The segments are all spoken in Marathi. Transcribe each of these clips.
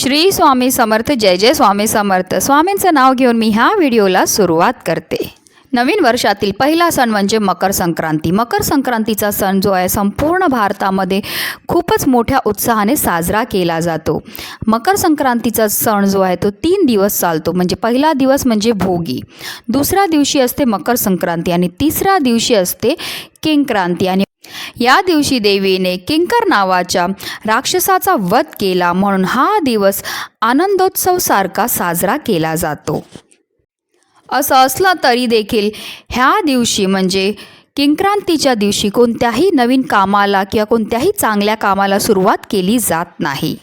श्री स्वामी समर्थ जय जय स्वामी समर्थ. स्वामींचं नाव घेऊन मी ह्या व्हिडिओला सुरुवात करते. नवीन वर्षातील पहिला सण म्हणजे मकर संक्रांती. मकर संक्रांतीचा सण जो आहे संपूर्ण भारतामध्ये खूपच मोठ्या उत्साहाने साजरा केला जातो. मकर संक्रांतीचा सण जो आहे तो तीन दिवस चालतो. म्हणजे पहिला दिवस म्हणजे भोगी. दुसऱ्या दिवशी असते मकर संक्रांती आणि तिसऱ्या दिवशी असते किंक्रांती. आणि या दिवशी देवीने किंकर नावाच्या राक्षसाचा वध केला म्हणून हा दिवस आनंदोत्सव सारखा साजरा केला जातो. असं असलं तरी देखील ह्या दिवशी म्हणजे किंक्रांतीच्या दिवशी कोणत्याही नवीन कामाला किंवा कोणत्याही चांगल्या कामाला सुरुवात केली जात नाही.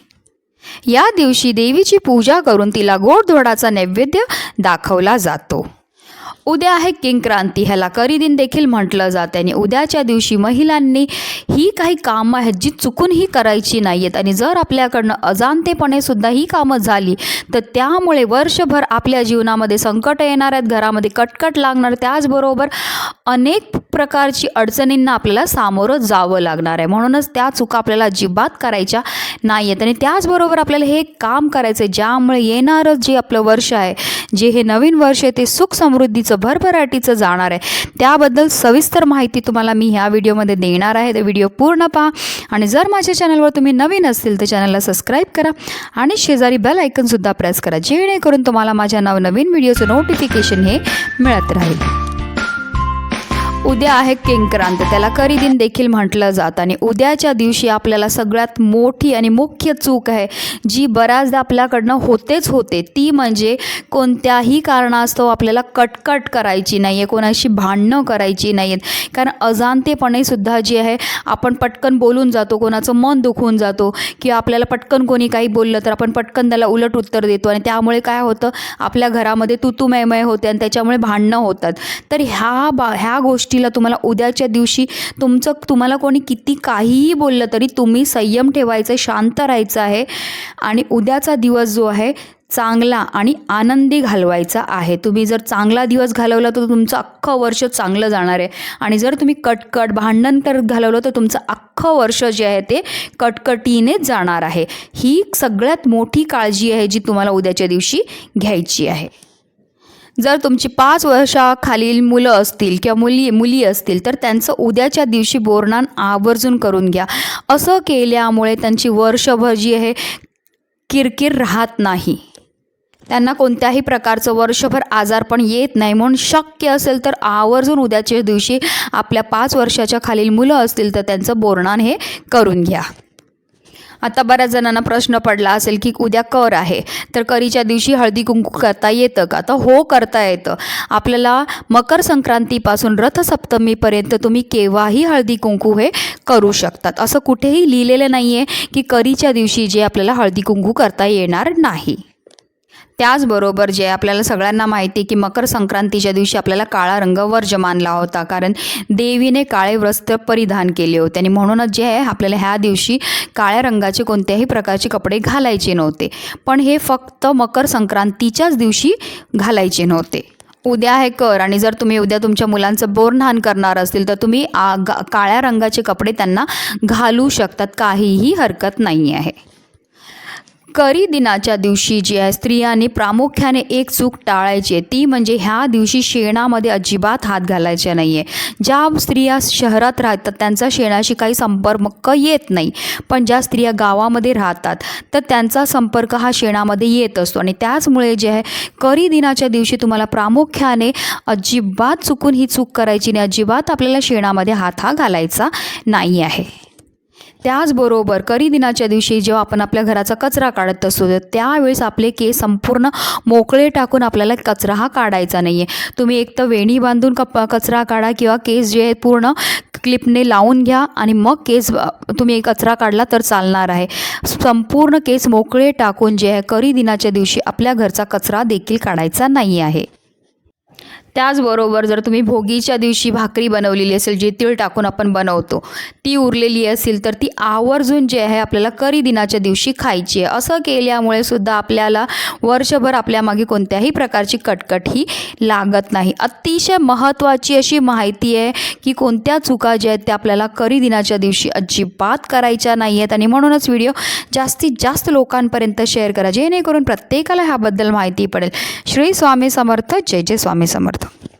या दिवशी देवीची पूजा करून तिला गोडधोडाचा नैवेद्य दाखवला जातो. उद्या आहे किंक्रांती. ह्याला करीदिन देखील म्हटलं जाते आणि उद्याच्या दिवशी महिलांनी ही काही कामं आहेत जी चुकून ही करायची नाही आहेत आणि जर आपल्याकडनं अजाणतेपणे सुद्धा ही कामं झाली तर त्यामुळे वर्षभर आपल्या जीवनामध्ये संकट येणार आहेत. घरामध्ये कटकट लागणार. त्याचबरोबर अनेक प्रकारची अडचणींना आपल्याला सामोरं जावं लागणार आहे. म्हणूनच त्या चुका आपल्याला अजिबात करायच्या नाही आहेत आणि त्याचबरोबर आपल्याला हे काम करायचं आहे ज्यामुळे येणारं जे आपलं वर्ष आहे जे हे नवीन वर्ष आहे ते सुख समृद्धीचं भरभराटीचं जाणार आहे. त्याबद्दल सविस्तर माहिती तुम्हाला मी ह्या व्हिडिओमध्ये देणार आहे. तर व्हिडिओ पूर्ण पहा. आणि जर माझ्या चॅनलवर तुम्ही नवीन असतील तर चॅनलला सबस्क्राईब करा. आणि शेजारी बेल ऐकनसुद्धा प्रेस करा जेणेकरून तुम्हाला माझ्या नवनवीन व्हिडिओचं नोटिफिकेशन हे मिळत राहील. उद्या आहे किंक्रांत. त्याला करीदिन देखील म्हटलं जातं आणि उद्याच्या दिवशी आपल्याला सगळ्यात मोठी आणि मुख्य चूक आहे जी बऱ्याचदा आपल्याकडनं होतेच होते. ती म्हणजे कोणत्याही कारणास्तव आपल्याला कटकट करायची नाही आहे कोणाशी भांडणं करायची नाही आहेत कारण अजाणतेपणे सुद्धा जी आहे आपण पटकन बोलून जातो कोणाचं मन दुखून जातो किंवा आपल्याला पटकन कोणी काही बोललं तर आपण पटकन त्याला उलट उत्तर देतो आणि त्यामुळे काय होतं आपल्या घरामध्ये तुतुमयमय होते आणि त्याच्यामुळे भांडणं होतात. तर ह्या बा ह्या गोष्टी गोष्टीला तुम्हाला उद्याच्या दिवशी तुमचं तुम्हाला कोणी किती काहीही बोललं तरी तुम्ही संयम ठेवायचं आहे शांत राहायचं आहे. आणि उद्याचा दिवस जो आहे चांगला आणि आनंदी घालवायचा आहे. तुम्ही जर चांगला दिवस घालवला तर तुमचं अख्खं वर्ष चांगलं जाणार आहे. आणि जर तुम्ही कटकट भांडण करत घालवलं तर तुमचं अख्खं वर्ष जे आहे ते कटकटीने जाणार आहे. ही सगळ्यात मोठी काळजी आहे जी तुम्हाला उद्याच्या दिवशी घ्यायची आहे. जर तुमची पाच वर्षाखालील मुलं असतील किंवा मुली मुली असतील तर त्यांचं उद्याच्या दिवशी बोरणान आवर्जून करून घ्या. असं केल्यामुळे त्यांची वर्षभर जी आहे किरकिर राहत नाही. त्यांना कोणत्याही प्रकारचं वर्षभर आजारपण येत नाही. म्हणून शक्य असेल तर आवर्जून उद्याच्या दिवशी आपल्या पाच वर्षाच्या खालील मुलं असतील तर त्यांचं बोरणान हे करून घ्या. आता बऱ्याच जणांना प्रश्न पडला असेल की उद्या कर आहे. तर करीच्या दिवशी हळदी कुंकू करता येतं का? तर हो करता येतं. आपल्याला मकर संक्रांतीपासून रथसप्तमीपर्यंत तुम्ही केव्हाही हळदी कुंकू हे करू शकतात. असं कुठेही लिहिलेलं नाही आहे की करीच्या दिवशी जे आपल्याला हळदी कुंकू करता येणार नाही. त्याचबरोबर जे आपल्याला सगळ्यांना माहिती आहे की मकर संक्रांतीच्या दिवशी आपल्याला काळा रंग वर्ज मानला होता. कारण देवीने काळे वस्त्र परिधान केले होते. आणि म्हणूनच जे आहे आपल्याला ह्या दिवशी काळ्या रंगाचे कोणत्याही प्रकारचे कपडे घालायचे नव्हते. पण हे फक्त मकर संक्रांतीच्याच दिवशी घालायचे नव्हते. उद्या आहे कर. आणि जर तुम्ही उद्या तुमच्या मुलांचं बोरनहान करणार असतील तर तुम्ही आ काळ्या रंगाचे कपडे त्यांना घालू शकतात. काहीही हरकत नाही आहे करी दिनाच्या दिवशी जी आहे स्त्रियांनी प्रामुख्याने एक चूक टाळायची आहे. ती म्हणजे ह्या दिवशी शेणामध्ये अजिबात हात घालायचे नाही आहे ज्या स्त्रिया शहरात राहतात त्यांचा शेणाशी काही संपर्क येत नाही. पण ज्या स्त्रिया गावामध्ये राहतात तर त्यांचा संपर्क हा शेणामध्ये येत असतो. आणि त्याचमुळे जे आहे करी दिनाच्या दिवशी तुम्हाला प्रामुख्याने अजिबात चुकून ही चूक करायची नाही. अजिबात आपल्याला शेणामध्ये हात हा घालायचा नाही आहे त्याचबरोबर करी दिनाच्या दिवशी जेव्हा आपण आपल्या घराचा कचरा काढत असतो त्यावेळेस आपले केस संपूर्ण मोकळे टाकून आपल्याला कचरा हा काढायचा नाही आहे तुम्ही एक तर वेणी बांधून कप कचरा काढा किंवा केस जे आहे पूर्ण क्लिपने लावून घ्या आणि मग केस तुम्ही कचरा काढला तर चालणार आहे. संपूर्ण केस मोकळे टाकून जे आहे करी दिनाच्या दिवशी आपल्या घरचा कचरा देखील काढायचा नाही आहे. त्याचबरोबर जर तुम्ही भोगीच्या दिवशी भाकरी बनवलेली असेल जी तीळ टाकून आपण बनवतो ती उरलेली असेल तर ती आवर्जून जे आहे आपल्याला करी दिनाच्या दिवशी खायची आहे. असं केल्यामुळे सुद्धा आपल्याला वर्षभर आपल्या मागे कोणत्याही प्रकारची कटकट ही लागत नाही. अतिशय महत्त्वाची अशी माहिती आहे की कोणत्या चुका ज्या आहेत त्या आपल्याला करी दिनाच्या दिवशी अजिबात करायच्या नाही आहेत. आणि म्हणूनच व्हिडिओ जास्तीत जास्त लोकांपर्यंत शेअर करा जेणेकरून प्रत्येकाला ह्याबद्दल माहिती पडेल. श्री स्वामी समर्थ जय जय स्वामी समर्थ. Washington.